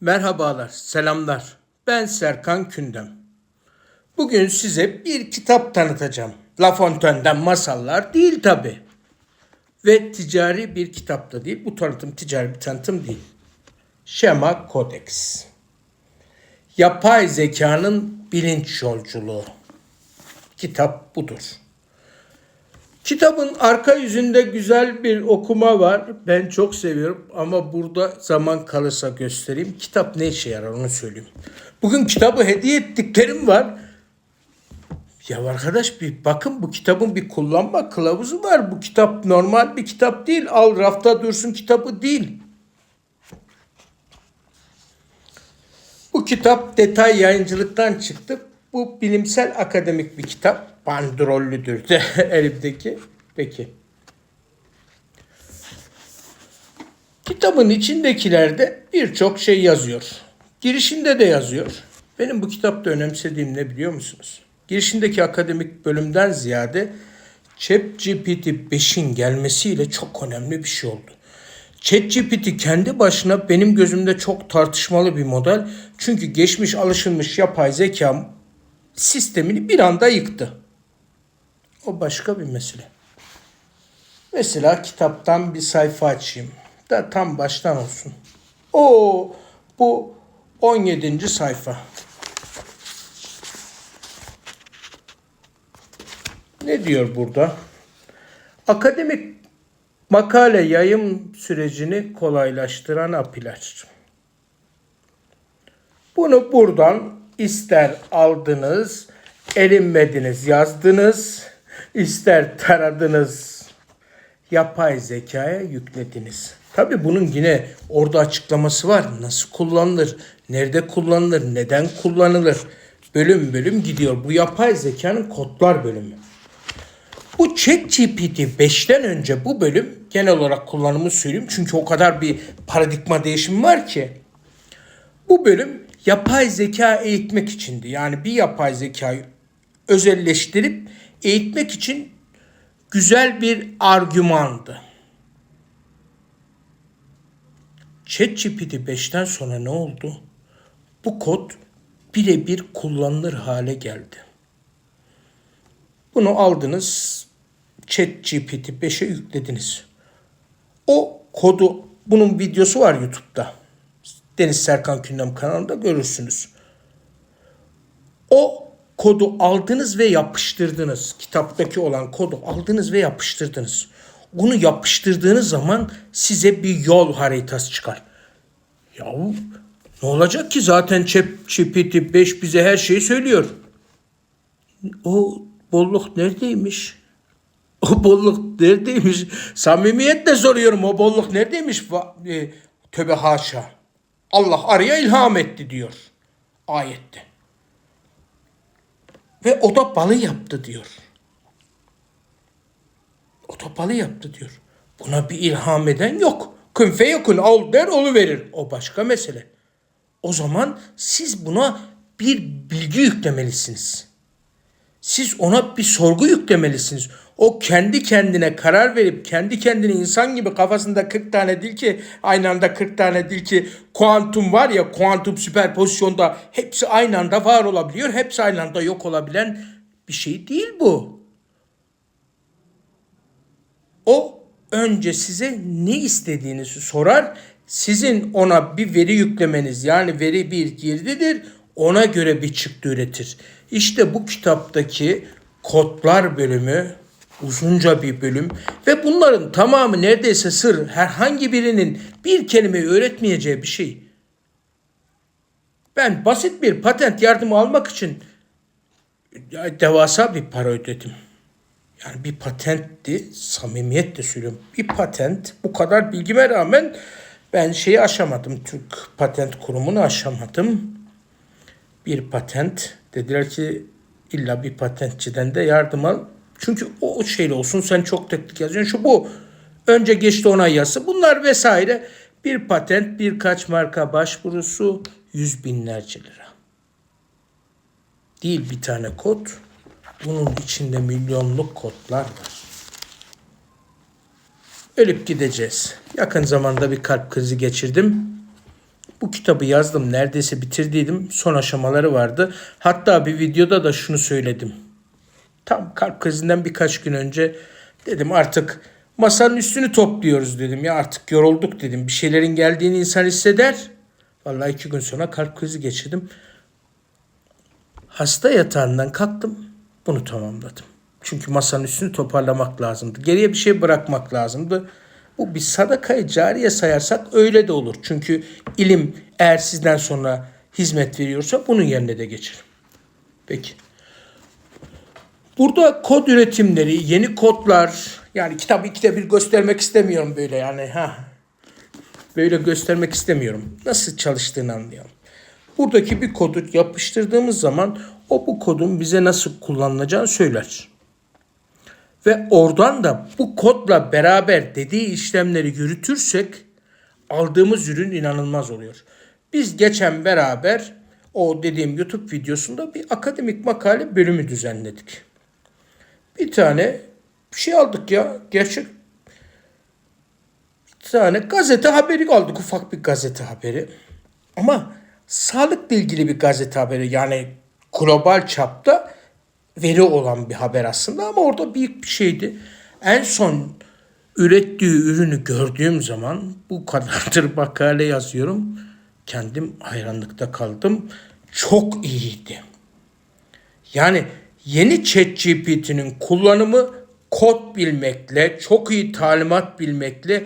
Merhabalar, selamlar. Ben Serkan Kündem. Bugün size bir kitap tanıtacağım. La Fontaine'den masallar değil tabi. Ve ticari bir kitap da değil. Bu tanıtım ticari bir tanıtım değil. Şema Codex. Yapay zekanın bilinç yolculuğu. Kitap budur. Kitabın arka yüzünde güzel bir okuma var. Ben çok seviyorum ama burada zaman kalırsa göstereyim. Kitap ne işe yarar onu söyleyeyim. Bugün kitabı hediye ettiklerim var. Ya arkadaş bir bakın bu kitabın bir kullanma kılavuzu var. Bu kitap normal bir kitap değil. Al rafta dursun kitabı değil. Bu kitap detay yayıncılıktan çıktı. Bu bilimsel akademik bir kitap. Bandrollüdür de elimdeki. Peki. Kitabın içindekilerde birçok şey yazıyor. Girişinde de yazıyor. Benim bu kitapta önemsediğim ne biliyor musunuz? Girişindeki akademik bölümden ziyade ChatGPT 5'in gelmesiyle çok önemli bir şey oldu. ChatGPT kendi başına benim gözümde çok tartışmalı bir model. Çünkü geçmiş alışılmış yapay zeka sistemini bir anda yıktı. O başka bir mesele. Mesela kitaptan bir sayfa açayım. Da tam baştan olsun. O bu 17. sayfa. Ne diyor burada? Akademik makale yayım sürecini kolaylaştıran apiler. Bunu buradan ister aldınız, erinmediniz, yazdınız, ister taradınız, yapay zekaya yüklediniz. Tabii bunun yine orada açıklaması var. Nasıl kullanılır, nerede kullanılır, neden kullanılır? Bölüm bölüm gidiyor. Bu yapay zekanın kodlar bölümü. Bu ChatGPT 5'ten önce bu bölüm genel olarak kullanımı söyleyeyim. Çünkü o kadar bir paradigma değişimi var ki. Bu bölüm yapay zeka eğitmek içindi. Yani bir yapay zekayı özelleştirip eğitmek için güzel bir argümandı. ChatGPT 5'ten sonra ne oldu? Bu kod birebir kullanılır hale geldi. Bunu aldınız, ChatGPT 5'e yüklediniz. O kodu, bunun videosu var YouTube'da. Deniz Serkan Kündem kanalında görürsünüz. O kodu aldınız ve yapıştırdınız. Kitaptaki olan kodu aldınız ve yapıştırdınız. Onu yapıştırdığınız zaman size bir yol haritası çıkar. Yahu ne olacak ki zaten ChatGPT 5 bize her şeyi söylüyor. O bolluk neredeymiş? O bolluk neredeymiş? Samimiyetle soruyorum o bolluk neredeymiş? E, Tövbe haşa. Allah araya ilham etti diyor ayette. Ve o da balı yaptı diyor. O da balı yaptı diyor. Buna bir ilham eden yok. Kün feyekun ol der olu verir. O başka mesele. O zaman siz buna bir bilgi yüklemelisiniz. Siz ona bir sorgu yüklemelisiniz. O kendi kendine karar verip kendi kendine insan gibi kafasında 40 tane dil ki aynı anda 40 tane dil ki kuantum var ya kuantum süperpozisyonda hepsi aynı anda var olabiliyor. Hepsi aynı anda yok olabilen bir şey değil bu. O önce size ne istediğinizi sorar. Sizin ona bir veri yüklemeniz yani veri bir girdidir. Ona göre bir çıktı üretir. İşte bu kitaptaki kodlar bölümü uzunca bir bölüm ve bunların tamamı neredeyse sır herhangi birinin bir kelime öğretmeyeceği bir şey. Ben basit bir patent yardımı almak için devasa bir para ödedim. Yani bir patentti, samimiyetle söylüyorum. Bir patent, bu kadar bilgime rağmen ben şeyi aşamadım. Türk Patent Kurumu'nu aşamadım. Bir patent. Dediler ki illa bir patentçiden de yardım al. Çünkü o şeyle olsun sen çok teknik yazıyorsun. Şu bu. Önce geçti onay yazısı. Bunlar vesaire. Bir patent, birkaç marka başvurusu yüz binlerce lira. Değil bir tane kod. Bunun içinde milyonluk kodlar var. Ölüp gideceğiz. Yakın zamanda bir kalp krizi geçirdim. Bu kitabı yazdım. Neredeyse bitirdiydim. Son aşamaları vardı. Hatta bir videoda da şunu söyledim. Tam kalp krizinden birkaç gün önce dedim artık masanın üstünü topluyoruz dedim. Ya artık yorulduk dedim. Bir şeylerin geldiğini insan hisseder. Vallahi iki gün sonra kalp krizi geçirdim. Hasta yatağından kalktım. Bunu tamamladım. Çünkü masanın üstünü toparlamak lazımdı. Geriye bir şey bırakmak lazımdı. Bu bir sadakayı cariye sayarsak öyle de olur. Çünkü ilim eğer sizden sonra hizmet veriyorsa bunun yerine de geçer. Peki. Burada kod üretimleri, yeni kodlar, yani kitabı ikide bir göstermek istemiyorum böyle yani ha. Böyle göstermek istemiyorum. Nasıl çalıştığını anlayalım. Buradaki bir kodu yapıştırdığımız zaman o bu kodun bize nasıl kullanılacağını söyler. Ve oradan da bu kodla beraber dediği işlemleri yürütürsek aldığımız ürün inanılmaz oluyor. Biz geçen beraber o dediğim YouTube videosunda bir akademik makale bölümü düzenledik. Bir tane şey aldık ya. Gerçek bir tane gazete haberi aldık. Ufak bir gazete haberi. Ama sağlıkla ilgili bir gazete haberi. Yani global çapta veri olan bir haber aslında ama orada büyük bir şeydi. En son ürettiği ürünü gördüğüm zaman bu kadardır makale yazıyorum. Kendim hayranlıkta kaldım. Çok iyiydi. Yani yeni ChatGPT'nin kullanımı kod bilmekle, çok iyi talimat bilmekle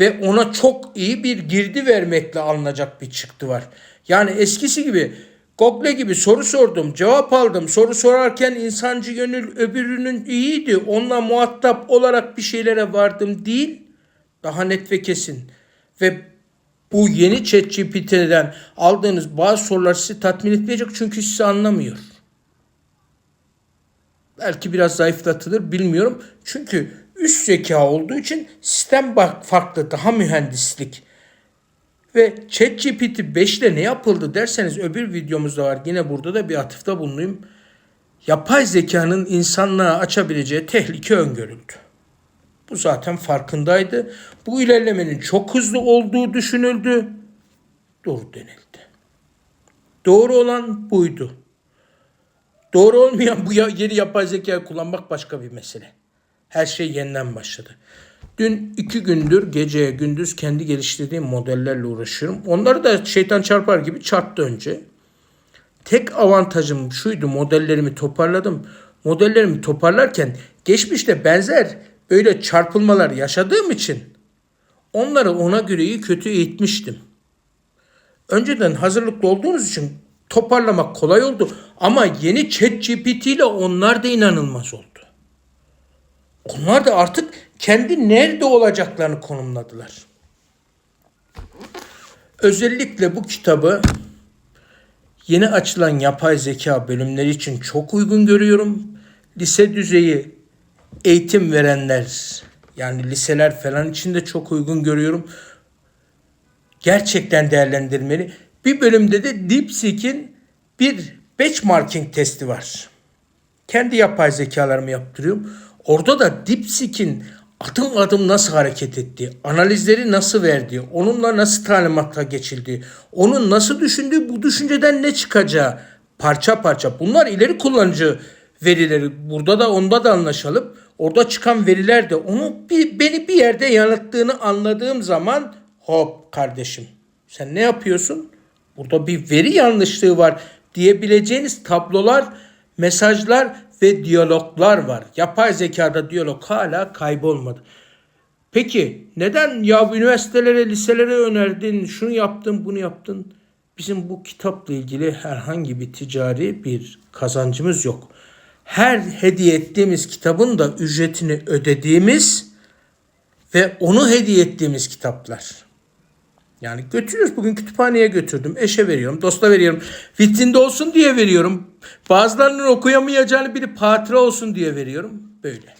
ve ona çok iyi bir girdi vermekle alınacak bir çıktı var. Yani eskisi gibi Google gibi soru sordum, cevap aldım. Soru sorarken insancı gönül öbürünün iyiydi. Onunla muhatap olarak bir şeylere vardım değil. Daha net ve kesin. Ve bu yeni ChatGPT'den aldığınız bazı sorular sizi tatmin etmeyecek çünkü sizi anlamıyor. Belki biraz zayıflatılır bilmiyorum. Çünkü üst zeka olduğu için sistem bak farklı, daha mühendislik. Ve ChatGPT 5'te ne yapıldı derseniz öbür videomuzda var. Yine burada da bir atıfta bulunayım. Yapay zekanın insanlığa açabileceği tehlike öngörüldü. Bu zaten farkındaydı. Bu ilerlemenin çok hızlı olduğu düşünüldü. Doğru denildi. Doğru olan buydu. Doğru olmayan bu yeni yapay zekayı kullanmak başka bir mesele. Her şey yeniden başladı. Dün iki gündür geceye gündüz kendi geliştirdiğim modellerle uğraşıyorum. Onları da şeytan çarpar gibi çarptı önce. Tek avantajım şuydu modellerimi toparladım. Modellerimi toparlarken geçmişte benzer böyle çarpılmalar yaşadığım için onları ona göre iyi kötü eğitmiştim. Önceden hazırlıklı olduğunuz için toparlamak kolay oldu. Ama yeni ChatGPT ile onlar da inanılmaz oldu. Onlar da artık kendi nerede olacaklarını konumladılar. Özellikle bu kitabı yeni açılan yapay zeka bölümleri için çok uygun görüyorum. Lise düzeyi eğitim verenler yani liseler falan için de çok uygun görüyorum. Gerçekten değerlendirmeli. Bir bölümde de DeepSeek'in bir benchmarking testi var. Kendi yapay zekalarımı yaptırıyorum. Orada da DeepSeek'in adım adım nasıl hareket ettiği, analizleri nasıl verdiği, onunla nasıl talimatla geçildiği, onun nasıl düşündüğü, bu düşünceden ne çıkacağı parça parça. Bunlar ileri kullanıcı verileri. Burada da onda da anlaşalım. Orada çıkan veriler de onu bir, beni bir yerde yanılttığını anladığım zaman hop kardeşim sen ne yapıyorsun? Burada bir veri yanlışlığı var diyebileceğiniz tablolar, mesajlar ve diyaloglar var. Yapay zekada diyalog hala kaybolmadı. Peki neden ya üniversitelere, liselere önerdin, şunu yaptın, bunu yaptın? Bizim bu kitapla ilgili herhangi bir ticari bir kazancımız yok. Her hediye ettiğimiz kitabın da ücretini ödediğimiz ve onu hediye ettiğimiz kitaplar. Yani götürüyoruz. Bugün kütüphaneye götürdüm. Eşe veriyorum, dosta veriyorum. Vitrinde olsun diye veriyorum. Bazılarının okuyamayacağını biri hatıra olsun diye veriyorum. Böyle.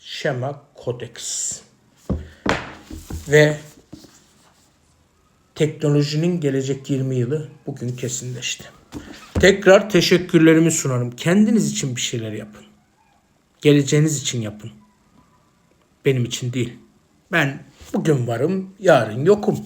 Şema Kodeks. Ve teknolojinin gelecek 20 yılı bugün kesinleşti. Tekrar teşekkürlerimi sunarım. Kendiniz için bir şeyler yapın. Geleceğiniz için yapın. Benim için değil. Ben bugün varım, yarın yokum.